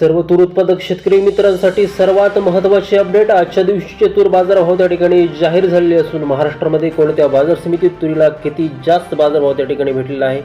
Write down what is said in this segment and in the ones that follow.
सर्व तूर उत्पादक शेतकरी मित्रांसाठी सर्वात महत्त्वाचे अपडेट आजच्या दिवशीचे तूर बाजारभाव त्या ठिकाणी जाहीर झालेले असून महाराष्ट्रामध्ये कोणत्या बाजार समितीत तुरीला किती जास्त बाजारभाव त्या ठिकाणी भेटलेला आहे?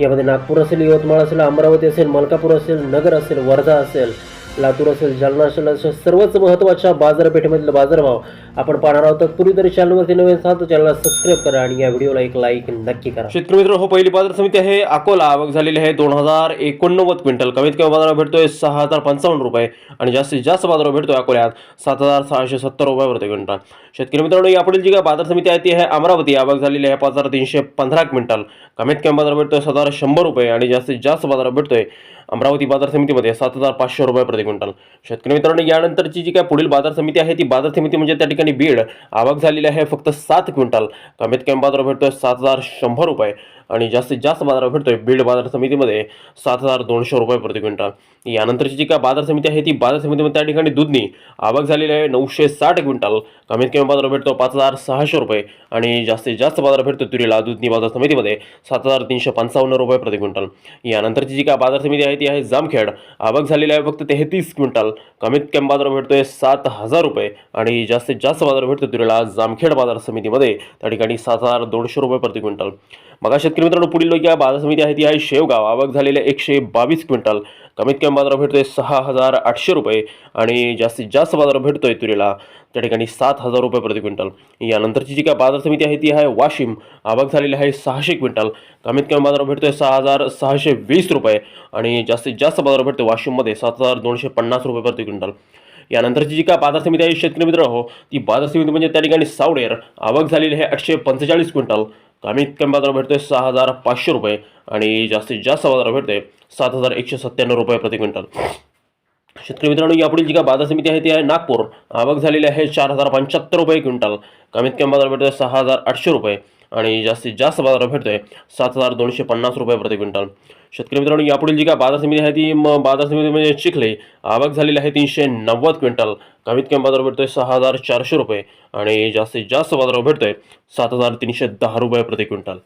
यामध्ये नागपूर असेल यवतमाळ असेल अमरावती असेल मलकापूर असेल नगर असेल वर्धा असेल लातूर असेल जालना असेल अशा सर्वच महत्त्वाच्या बाजारपेठेमधील बाजारभाव आपण पाहणार आहोत. पूर्वी तरी चॅनलवरती नवीन सांगतो चॅनलला सबस्क्राईब करा आणि या व्हिडिओला एक लाईक नक्की करा. शेतकरी मित्र हो पहिली बाजार समिती आहे. अकोला आवक झालेली आहे. दोन हजार एकोणनव्वद क्विंटल. कमीत कमी बाजारात भेटतोय सहा हजार पंचावन्न रुपये आणि जास्तीत जास्त बाजारात भेटतोय अकोल्यात सात हजार सहाशे सत्तर रुपये प्रति क्विंटल. शेतकरी मित्रांनो यापुढील जी काय बाजार समिती आहे ती आहे अमरावती. आवक झालेली आहे पाच हजार तीनशे पंधरा क्विंटल. कमीत कमी बाजार भेटतोय सात हजार शंभर रुपये आणि जास्तीत जास्त बाजारात भेटतोय अमरावती बाजार समितीमध्ये सात हजार पाचशे रुपये प्रति क्विंटल शेतकरी मित्रांनो यानंतरची जी काय पुढील बाजार समिती आहे ती बाजार समिती म्हणजे त्या ठिकाणी बीड. आवक झालेली आहे फक्त सात क्विंटल. कमीत कमी बाजार भेटतोय सात हजार शंभर रुपये. आणि जास्तीत जास्त बाजार भेटतोय. बीड बाजार समितीमध्ये सात हजार दोनशे रुपये प्रति क्विंटल. यानंतरची जी काय बाजार समिती आहे ती बाजार समितीमध्ये त्या ठिकाणी दुधनी आवक झालेली आहे नऊशे साठ क्विंटल. कमीत कमी बाजार भेटतो पाच हजार सहाशे रुपये. आणि जास्तीत जास्त बाजार भेटतो तुरीला दुधनी बाजार समितीमध्ये सात हजार तीनशे पंचावन्न रुपये प्रति क्विंटल. यानंतरची जी काय बाजार समिती आहे ती आहे जामखेड. आवक झालेली आहे फक्त तेहतीस क्विंटल. कमीत कमी बाजार भेटतोय सात हजार रुपये. आणि जास्तीत जास्त बाजार भेटतो तुरीला जामखेड बाजार समितीमध्ये त्या ठिकाणी सात हजार दोनशे रुपये प्रति क्विंटल. मग शेतकरी मित्रांनो पुढील या बाजार समिती आहे ती आहे शेवगाव आवक झालेले एकशे बावीस क्विंटल. कमीत कमी बाजार भेटतोय सहा हजार आठशे रुपये आणि जास्तीत जास्त बाजार भेटतोय तुरीला त्या ठिकाणी सात हजार रुपये प्रति क्विंटल. यानंतरची जी काय बाजार समिती आहे ती आहे वाशिम. आवक झालेली आहे सहाशे क्विंटल. कमीत कमी बाजार भेटतोय सहा हजार सहाशे वीस रुपये आणि जास्तीत जास्त बाजार भेटतोय वाशिममध्ये सात हजार दोनशे पन्नास रुपये प्रति क्विंटल. यानंतरची जी काय बाजार समिती आहे शेतकरी मित्र हो ती बाजार समिती म्हणजे त्या ठिकाणी सावडेर. आवक झालेली आहे आठशे पंचेचाळीस क्विंटल. कमीत कमी बाजार भेटतोय सहा हजार पाचशे रुपये आणि जास्तीत जास्त बाजार भेटतोय सात हजार एकशे सत्त्याण्णव रुपये प्रति क्विंटल. शेतकरी मित्रांनो यापुढील जी काय बाजार समिती आहे ती आहे नागपूर. आवक झालेली आहे चार हजार पंच्याहत्तर रुपये क्विंटल. कमीत कमी बाजार भेटतोय सहा हजार आठशे रुपये. आणि जास्तीत जास्त बाजार भेटतोय सात हजार दोनशे पन्नास रुपये प्रति क्विंटल. शेतकरी मित्रांनो यापुढील जी काय बाजार समिती आहे ती म बाजार समिती म्हणजे चिखले. आवक झालेली आहे तीनशे नव्वद क्विंटल. कमीत कमी बाजार भेटतोय सहा हजार चारशे रुपये. आणि जास्तीत जास्त बाजार भेटतोय सात हजार तीनशे दहा रुपये प्रति क्विंटल.